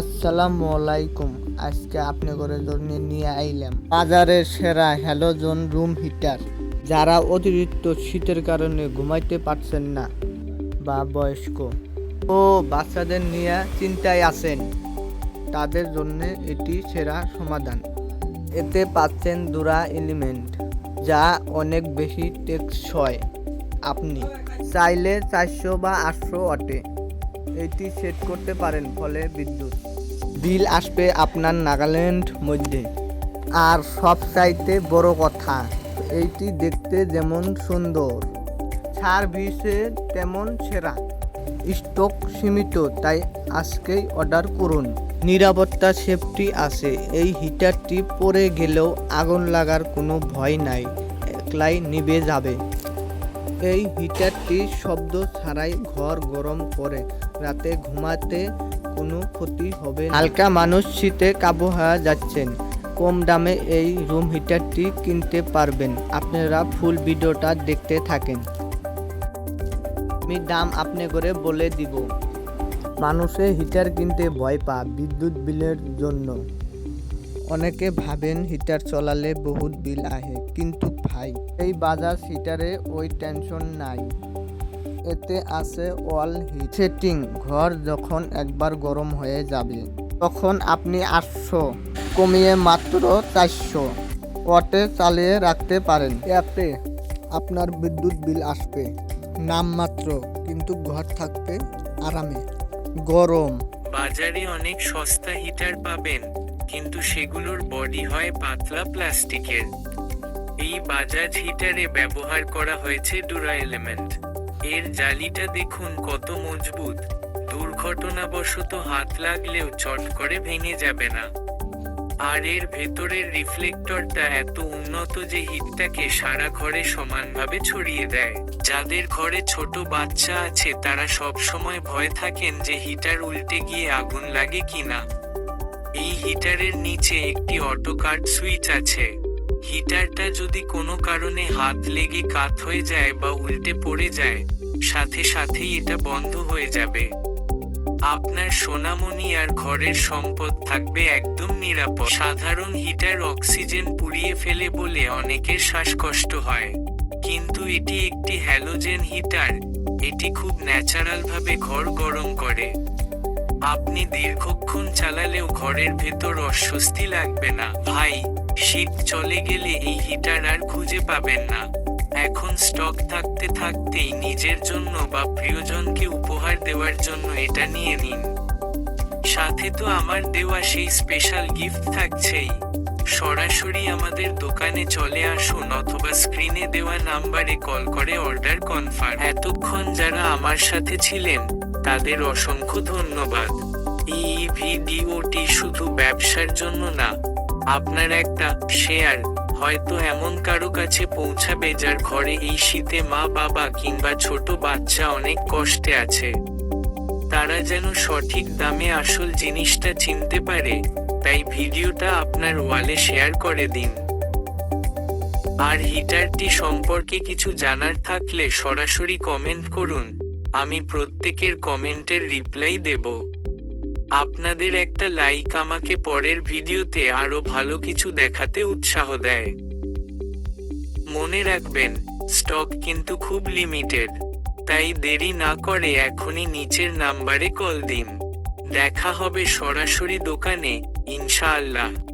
আসসালামু আলাইকুম আজকে আপনি করে জন্য নিয়ে আইলাম। বাজারের সেরা হ্যালোজন রুম হিটার। যারা অতিরিক্ত শীতের কারণে ঘুমাইতে পারছেন না বা বয়স্ক ও বাচ্চাদের নিয়ে চিন্তায় আছেন, তাদের জন্য এটি সেরা সমাধান। এতে পাচ্ছেন দুরা এলিমেন্ট, যা অনেক বেশি টেকসই। আপনি চাইলে চারশো বা আটশো অটে এটি সেট করতে পারেন ফলে বিদ্যুৎ। বিল আসবে আপনার নাগাল্যান্ড মধ্যে। আর সব চাইতে বড় কথা, এইটি দেখতে যেমন সুন্দর, সার্ভিসে তেমন সেরা। স্টক সীমিত, তাই আজকেই অর্ডার করুন। নিরাপত্তা, সেফটি আছে। এই হিটারটি পরে গেলেও আগুন লাগার কোনো ভয় নাই, একলাই নিভে যাবে। এই হিটারটি শব্দ ছাড়াই ঘর গরম করে। রাতে ঘুমাতে কোনো ক্ষতি হবে হালকা মানুষ শীতে কাবু হয়ে যাচ্ছেন। কম দামে এই রুম হিটারটি কিনতে পারবেন। আপনারা ফুল ভিডিওটা দেখতে থাকেন। আমি দাম আপনি করে বলে দিব। মানুষে হিটার কিনতে ভয় পা বিদ্যুৎ বিলের জন্য। অনেকে ভাবেন হিটার চলালে বহুত বিল আহে, কিন্তু ভাই, এই বাজার হিটারে ওই টেনশন নাই। এতে আছে ওয়াল হিট, ঘর যখন একবার গরম হয়ে যাবে, তখন আপনি আটশো কমিয়ে মাত্র চারশো ওয়াটে চালিয়ে রাখতে পারেন। এতে আপনার বিদ্যুৎ বিল আসবে নামমাত্র কিন্তু ঘর থাকবে আরামে। গরম। বাজারে অনেক সস্তা হিটার পাবেন, কিন্তু সেগুলোর বডি হয় পাতলা প্লাস্টিকের। এই বাজাজ হিটারে ব্যবহার করা হয়েছে ডুরা এলিমেন্ট। এর জালিটা দেখুন কত মজবুত। দুর্ঘটনাবশত হাত লাগলেও চট করে ভেঙে যাবে না। আর এর ভেতরের রিফ্লেক্টরটা এত উন্নত যে হিটটাকে সারা ঘরে সমানভাবে ছড়িয়ে দেয়। যাদের ঘরে ছোট বাচ্চা আছে, তারা সব সময় ভয় থাকেন যে হিটার উল্টে গিয়ে আগুন লাগে কিনা। এই হিটারের নিচে একটি অটো কাট সুইচ আছে। হিটারটা যদি কোনো কারণে হাত লেগে কাত হয়ে যায় বা উল্টে পড়ে যায়, সাথে সাথেই এটা বন্ধ হয়ে যাবে। আপনার সোনামণি আর ঘরের সম্পদ থাকবে একদম নিরাপদ। সাধারণ হিটার অক্সিজেন পুড়িয়ে ফেলে বলে অনেকের শ্বাসকষ্ট হয়। কিন্তু এটি একটি হ্যালোজেন হিটার, এটি খুব ন্যাচারালভাবে ঘর গরম করে। আপনি দীর্ঘক্ষণ চালালেও ঘরের ভেতর অস্বস্তি লাগবে না। ভাই শীত চলে গেলে এই হিটার আর খুঁজে পাবেন না। এখন স্টক থাকতে থাকতেই নিজের জন্য বা প্রিয়জনকে উপহার দেওয়ার জন্য এটা নিয়ে নিন। সাথে তো আমার দেওয়া সেই স্পেশাল গিফট থাকছেই। সরাসরি আমাদের দোকানে চলে আসুন অথবা স্ক্রিনে দেওয়া নাম্বারে কল করে অর্ডার কনফার্ম এতক্ষণ যারা আমার সাথে ছিলেন, তাদের অসংখ্য ধন্যবাদ। এই ভিডিওটি শুধু ব্যবসার জন্য না আপনার একটা শেয়ার হয়তো এমন কারও কাছে পৌঁছাবে যার ঘরে এই শীতে মা, বাবা কিংবা ছোট বাচ্চা অনেক কষ্টে আছে। তারা যেন সঠিক দামে আসল জিনিসটা চিনতে পারে, তাই ভিডিওটা আপনার ওয়ালে শেয়ার করে দিন। আর হিটারটি সম্পর্কে কিছু জানার থাকলে সরাসরি কমেন্ট করুন, আমি প্রত্যেকের কমেন্টের রিপ্লাই দেব। আপনাদের একটা লাইক আমাকে পরের ভিডিওতে আরও ভালো কিছু দেখাতে উৎসাহ দেয়। মনে রাখবেন স্টক কিন্তু খুব লিমিটেড তাই দেরি না করে এখনই নিচের নাম্বারে কল দিন। দেখা হবে সরাসরি দোকানে, ইনশাআল্লাহ।